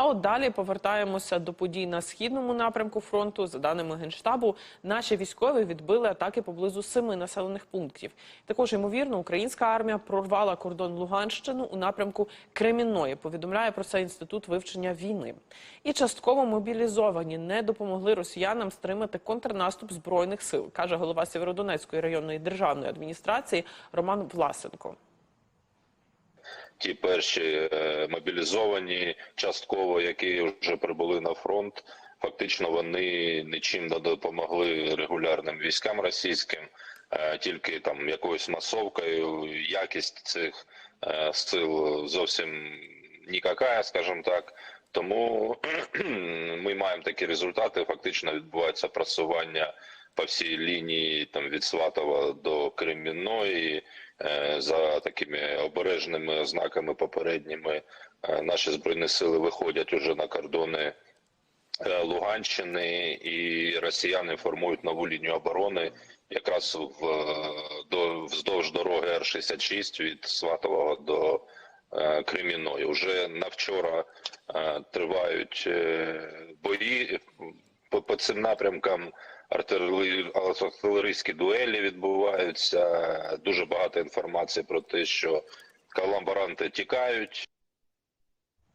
А от далі повертаємося до подій на східному напрямку фронту. За даними генштабу, наші військові відбили атаки поблизу семи населених пунктів. Також ймовірно, українська армія прорвала кордон Луганщину у напрямку Кремінної. Повідомляє про це інститут вивчення війни. І частково мобілізовані не допомогли росіянам стримати контрнаступ збройних сил, каже голова Сєвєродонецької районної державної адміністрації Роман Власенко. Ті перші е, мобілізовані частково, які вже прибули на фронт, фактично вони нічим не допомогли регулярним військам російським, е, тільки там якоюсь масовкою. Якість цих е, сил зовсім нікакая, скажімо так. Тому ми маємо такі результати. Фактично відбувається просування по всій лінії там від Сватова до Кремінної. Е, За такими обережними ознаками попередніми е, наші збройні сили виходять уже на кордони е, Луганщини, і росіяни формують нову лінію оборони якраз в до вздовж дороги Р-66 від Сватового до е, Креміної. Уже на вчора тривають бої цим напрямкам. Артилерійські дуелі відбуваються. Дуже багато інформації про те, що каламбаранти тікають.